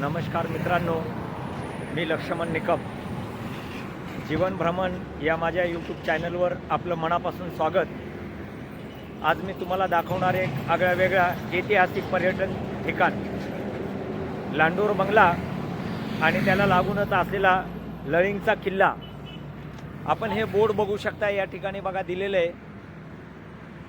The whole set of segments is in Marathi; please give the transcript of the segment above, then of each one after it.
नमस्कार मित्रांनो मी लक्ष्मण निकम. जीवन भ्रमण या माझ्या यूट्यूब चॅनलवर आपलं मनापासून स्वागत. आज मी तुम्हाला दाखवणार एक आगळ्या वेगळा ऐतिहासिक पर्यटन ठिकाण. लांडोर बंगला आणि त्याला लागूनच असलेला लळिंगचा किल्ला. आपण हे बोर्ड बघू शकता या ठिकाणी बघा दिलेलं आहे.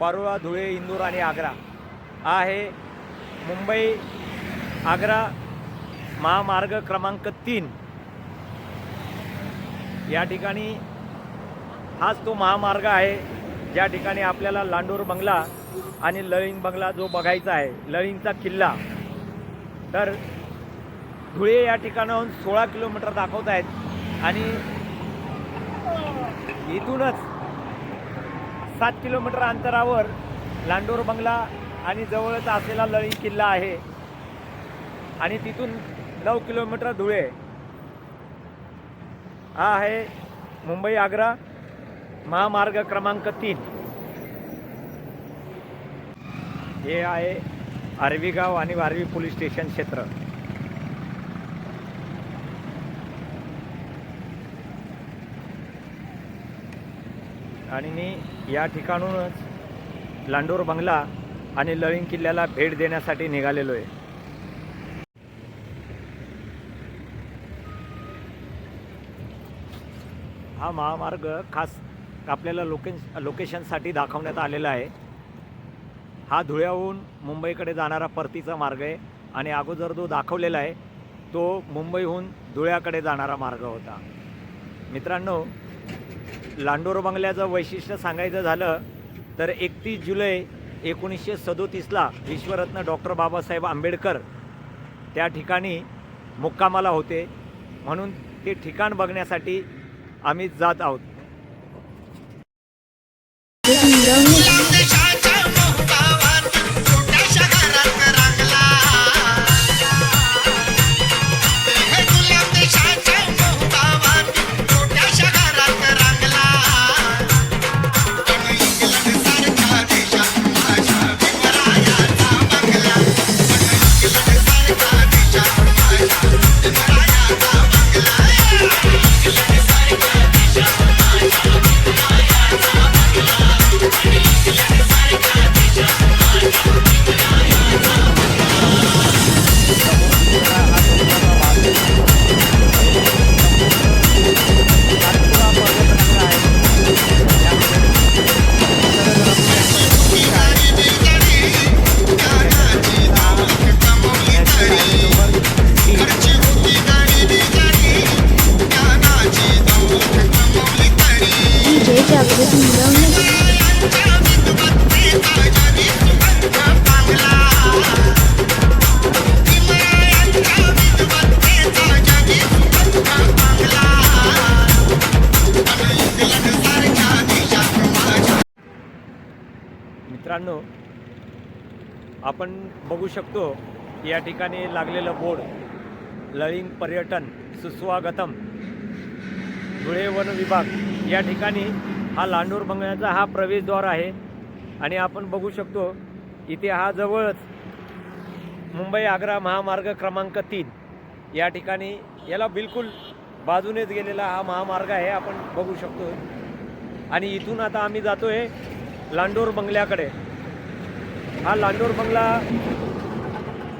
पारोळा धुळे इंदूर आणि आग्रा. हा आहे मुंबई आग्रा महामार्ग क्रमांक तीन. या ठिकाणी हाच तो महामार्ग आहे. ज्या ठिकाणी आपल्याला लांडोर बंगला आणि लळिंग बंगला जो बघायचा आहे लळिंगचा किल्ला. तर धुळे या ठिकाणाहून सोळा किलोमीटर दाखवत आहेत आणि इथूनच सात किलोमीटर अंतरावर लांडोर बंगला आणि जवळच असलेला लळिंग किल्ला आहे. आणि तिथून नऊ किलोमीटर धुळे. हा आहे मुंबई आग्रा महामार्ग क्रमांक तीन. हे आहे आर्वी गाव आणि वारवी पोलीस स्टेशन क्षेत्र. आणि मी या ठिकाणूनच लांडोर बंगला आणि लळिंग किल्ल्याला भेट देण्यासाठी निघालेलो आहे हा महामार्ग खास आपल्याला लोकेश लोकेशनसाठी दाखवण्यात आलेला आहे. हा धुळ्याहून मुंबईकडे जाणारा परतीचा मार्ग आहे आणि अगोदर जो दाखवलेला आहे तो मुंबईहून धुळ्याकडे जाणारा मार्ग होता. मित्रांनो लांडोर बंगल्याचं वैशिष्ट्य सांगायचं झालं तर एकतीस जुलै एकोणीसशे सदोतीसला विश्वरत्न डॉक्टर बाबासाहेब आंबेडकर त्या ठिकाणी मुक्कामाला होते. म्हणून ते ठिकाण बघण्यासाठी आम्ही जात आहोत. जागृत मित्रांनो आपण बघू शकतो या ठिकाणी लागलेलं बोर्ड लळिंग पर्यटन सुस्वागतम धुळे वन विभाग या ठिकाणी हा लांडोर बंगल्याचा हा प्रवेशद्वार आहे. आणि आपण बघू शकतो इथे हा जवळच मुंबई आग्रा महामार्ग क्रमांक तीन. या ठिकाणी याला बिलकुल बाजूनेच गेलेला हा महामार्ग आहे आपण बघू शकतो आणि इथून आता आम्ही जातो आहे लांडोर बंगल्याकडे. हा लांडोर बंगला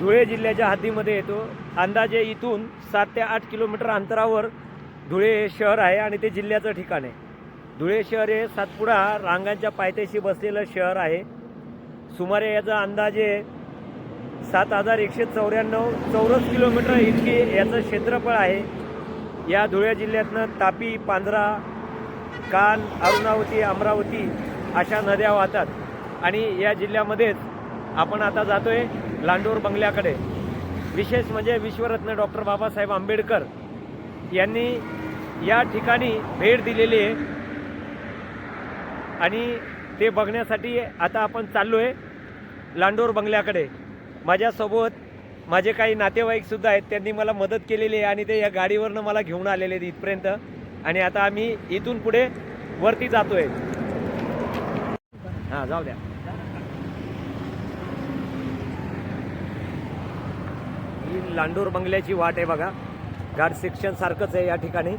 धुळे जिल्ह्याच्या हद्दीमध्ये येतो. अंदाजे इथून सात ते आठ किलोमीटर अंतरावर धुळे हे शहर आहे आणि ते जिल्ह्याचं ठिकाण आहे. धुळे शहर हे सातपुडा रांगांच्या पायथ्याशी बसलेलं शहर आहे. सुमारे याचा अंदाजे सात हजार एकशे चौऱ्याण्णव चौरस किलोमीटर इतकी याचं क्षेत्रफळ आहे. या धुळे जिल्ह्यातनं तापी पांझरा कान अरुणावती अमरावती अशा नद्या वाहतात. आणि या जिल्ह्यामध्येच आपण आता जातोय लांडोर बंगल्याकडे. विशेष म्हणजे विश्वरत्न डॉक्टर बाबासाहेब आंबेडकर यांनी या ठिकाणी भेट दिलेली आहे. आणि ते बघण्यासाठी आता आपण चाललो आहे लांडोर बंगल्याकडे. माझ्यासोबत माझे काही नातेवाईकसुद्धा आहेत त्यांनी मला मदत केलेली आहे आणि ते या गाडीवरनं मला घेऊन आलेले आहेत इथपर्यंत. आणि आता आम्ही इथून पुढे वरती जातो आहे हां जाऊ द्या. ही लांडोर बंगल्याची वाट आहे बघा. गार्ड सेक्शन सारखंच आहे या ठिकाणी.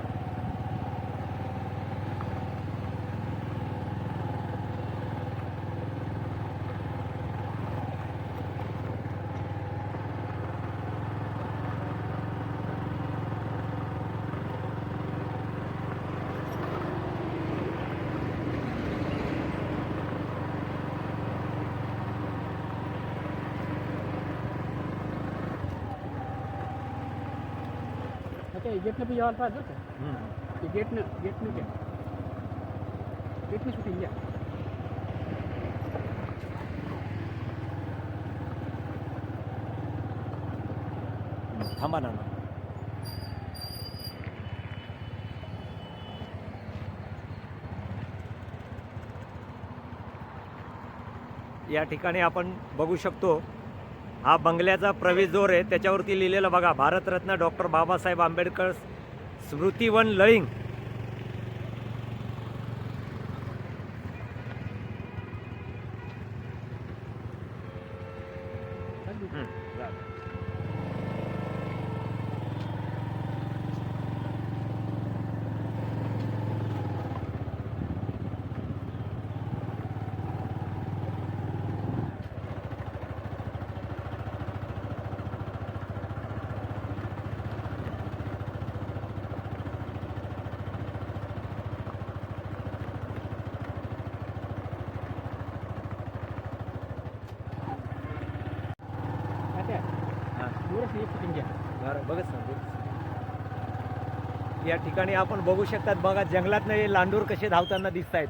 अच्छा गेटनं पण यायला पाहिजे का ते गेटनं गेटनं घ्या गेटनं शूटिंग घ्या थांबा ना। या ठिकाणी आपण बघू शकतो हा बंगल्याचा प्रवेशद्वार आहे. त्याच्यावरती लिहिलेलं बघा भारतरत्न डॉक्टर बाबासाहेब आंबेडकर स्मृतिवन लळिंग अच्छा हां दूरच एक शूटिंग घ्या बरं बघत ना या ठिकाणी आपण बघू शकतात बघा जंगलात हे लांडूर कसे धावताना दिसत आहेत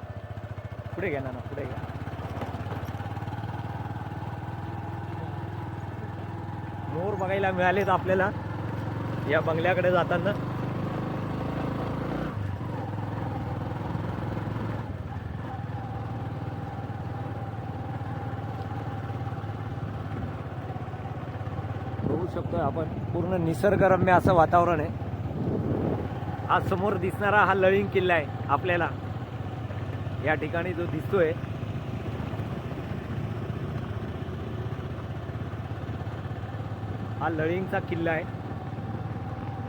पुढे घ्या ना पुढे घ्या. मोर बघायला मिळालेत आपल्याला या बंगल्याकडे जाताना. शकतो आपण पूर्ण निसर्गरम्य असं वातावरण आहे. हा समोर दिसणारा हा लळिंग किल्ला आहे आपल्याला. या ठिकाणी जो दिसतोय हा लळिंगचा किल्ला आहे.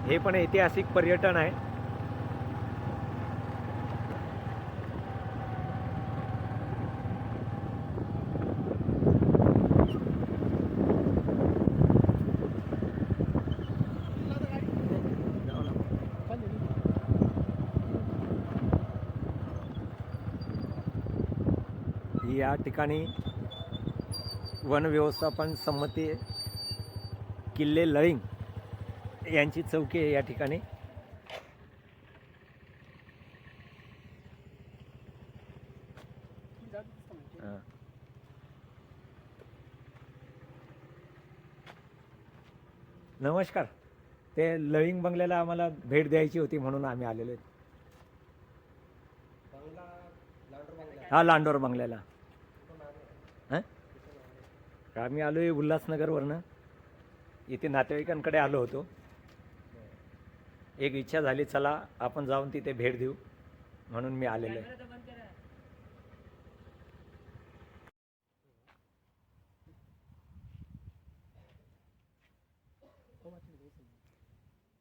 हे पण ऐतिहासिक पर्यटन आहे. या ठिकाणी वन व्यवस्थापन संमती किल्ले लळिंग यांची चौकी आहे या ठिकाणी. नमस्कार. ते लळिंग बंगल्याला आम्हाला भेट द्यायची होती म्हणून आम्ही आलेलो हा लांडोर बंगल्याला. आम्ही आलो आहे उल्हासनगरवरनं. इथे नातेवाईकांकडे आलो होतो. एक इच्छा झाली चला आपण जाऊन तिथे भेट देऊ. म्हणून मी आलेलो आहे.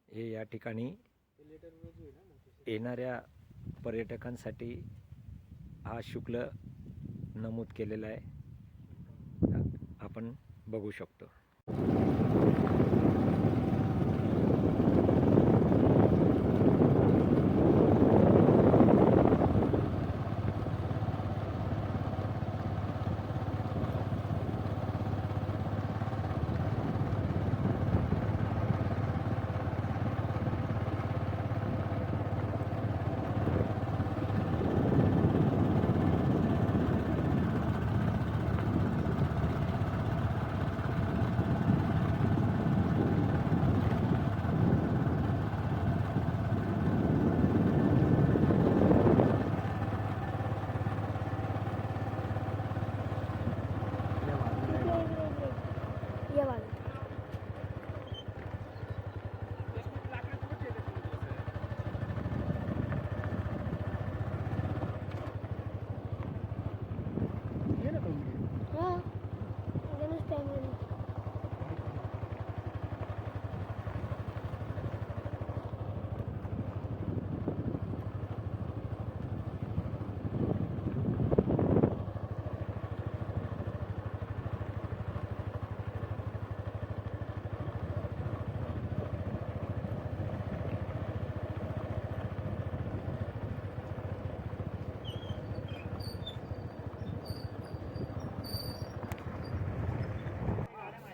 हे या ठिकाणी येणाऱ्या पर्यटकांसाठी हा शुक्ल नमूद केलेला आहे. आपण बघू शकतो.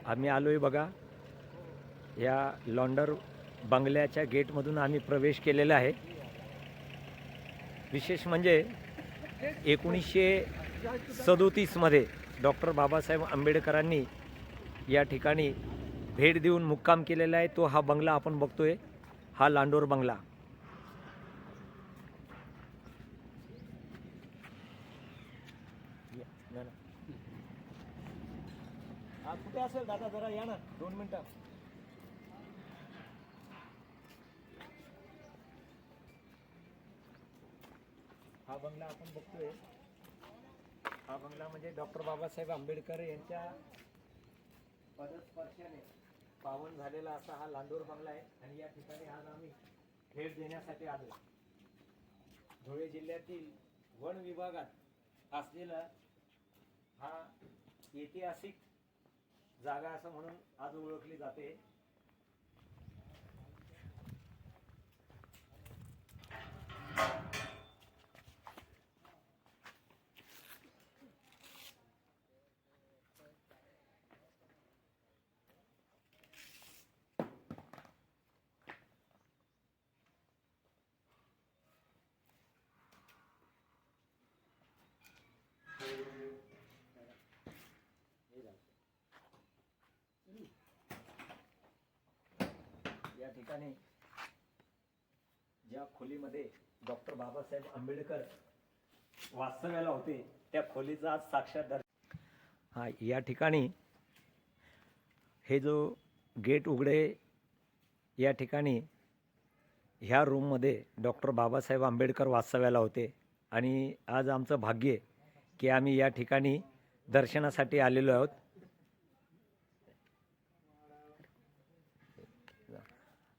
आम्ही आलो आहे बघा. या लॉन्डर बंगल्याच्या गेटमधून आम्ही प्रवेश केलेला आहे. विशेष म्हणजे एकोणीसशे सदोतीसमध्ये डॉक्टर बाबासाहेब आंबेडकरांनी या ठिकाणी भेट देऊन मुक्काम केलेला आहे. तो हा बंगला आपण बघतोय. हा लांडोर बंगला. असेल दादा जरा या ना दोन मिनटं. हा बंगला आपण बघतोय. हा बंगला म्हणजे डॉक्टर बाबासाहेब आंबेडकर यांच्या पदस्पर्शाने पावन झालेला असा हा लांडोर बंगला आहे. आणि या ठिकाणी आज आम्ही भेट देण्यासाठी आलो धुळे जिल्ह्यातील वन विभागात असलेला हा ऐतिहासिक जागा असं म्हणून आज ओळखली जाते. ठिकाणी ज्या खोलीमध्ये डॉक्टर बाबासाहेब आंबेडकर वास्तव्याला होते त्या खोलीचा आज साक्षात हा या ठिकाणी हे जो गेट उघडे या ठिकाणी ह्या रूममध्ये डॉक्टर बाबासाहेब आंबेडकर वास्तव्याला होते. आणि आज आमचं भाग्य की आम्ही या ठिकाणी दर्शनासाठी आलेलो आहोत.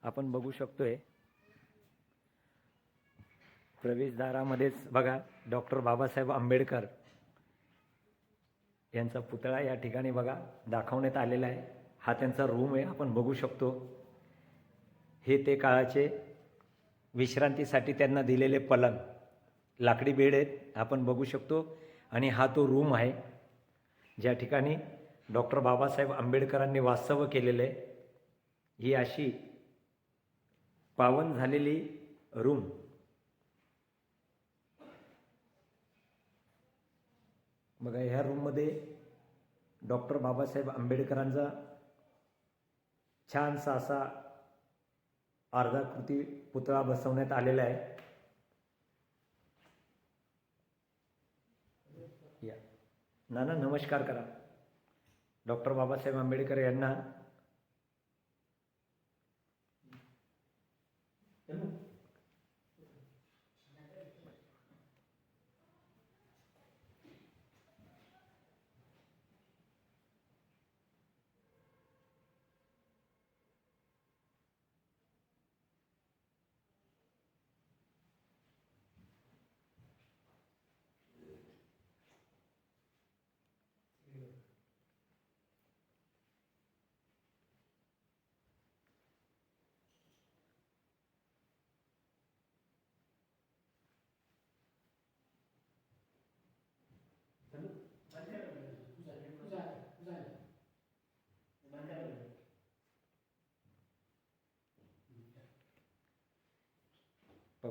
आपण बघू शकतोय. प्रवेशद्वारामध्येच बघा डॉक्टर बाबासाहेब आंबेडकर यांचा पुतळा या ठिकाणी बघा दाखवण्यात आलेला आहे. हा त्यांचा रूम आहे आपण बघू शकतो. हे ते काळाचे विश्रांतीसाठी त्यांना दिलेले पलंग. लाकडी बेड आहेत आपण बघू शकतो. आणि हा तो रूम आहे ज्या ठिकाणी डॉक्टर बाबासाहेब आंबेडकरांनी वास्तव्य केलेलं आहे. ही अशी पावन झालेली रूम. बघा ह्या रूममध्ये डॉक्टर बाबासाहेब आंबेडकरांचा छानसा असा अर्धाकृती पुतळा बसवण्यात आलेला आहे. या. नाना नमस्कार करा. डॉक्टर बाबासाहेब आंबेडकर यांना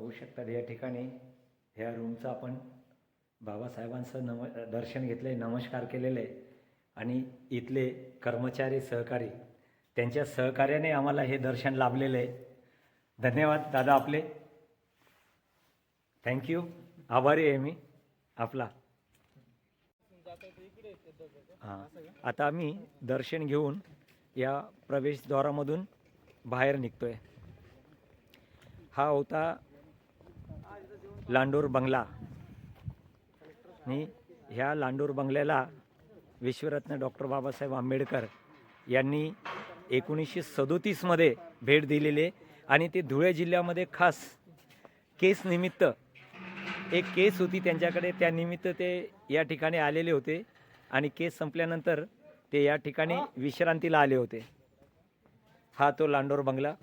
बघू शकतात. या ठिकाणी ह्या रूमचं आपण बाबासाहेबांचं नम दर्शन घेतले नमस्कार केलेले आणि इथले कर्मचारी सहकारी त्यांच्या सहकार्याने आम्हाला हे दर्शन लाभलेलं आहे धन्यवाद दादा आपले. थँक्यू आभारी आहे मी. आपला. हां. आता आम्ही दर्शन घेऊन या प्रवेशद्वारामधून बाहेर निघतोय. हा होता लांडोर बंगला. आणि ह्या लांडोर बंगल्याला विश्वरत्न डॉक्टर बाबासाहेब आंबेडकर यांनी एकोणीसशे सदोतीसमध्ये भेट दिलेली आणि ते धुळे जिल्ह्यामध्ये खास केस निमित्त एक केस होती त्यांच्याकडे त्यानिमित्त ते या ठिकाणी आलेले होते. आणि केस संपल्यानंतर ते या ठिकाणी विश्रांतीला आले होते. हा तो लांडोर बंगला.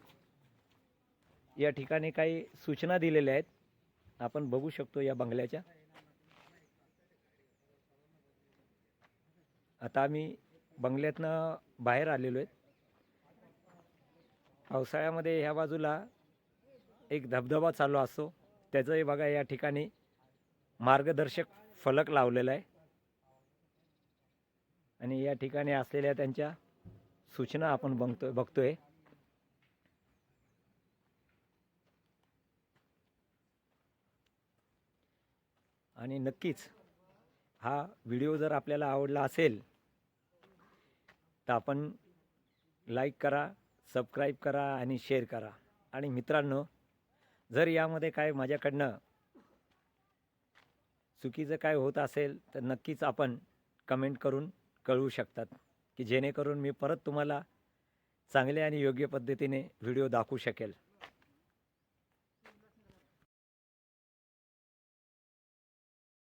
या ठिकाणी काही सूचना दिलेल्या आहेत. आपण बघू शकतो या बंगल्याच्या. आता आम्ही बंगल्यातनं बाहेर आलेलो आहेत. पावसाळ्यामध्ये ह्या बाजूला एक धबधबा चालू असतो. त्याचंही बघा या ठिकाणी मार्गदर्शक फलक लावलेला आहे. आणि या ठिकाणी असलेल्या त्यांच्या सूचना आपण बघतो बघतोय. आणि नक्कीच हा व्हिडिओ जर आपल्याला आवडला असेल तर आपण लाईक करा सबस्क्राईब करा आणि शेअर करा. आणि मित्रांनो जर यामध्ये काय माझ्याकडनं चुकीचं काय होत असेल तर नक्कीच आपण कमेंट करून कळवू शकतात की जेणेकरून मी परत तुम्हाला चांगले आणि योग्य पद्धतीने व्हिडिओ दाखवू शकेल.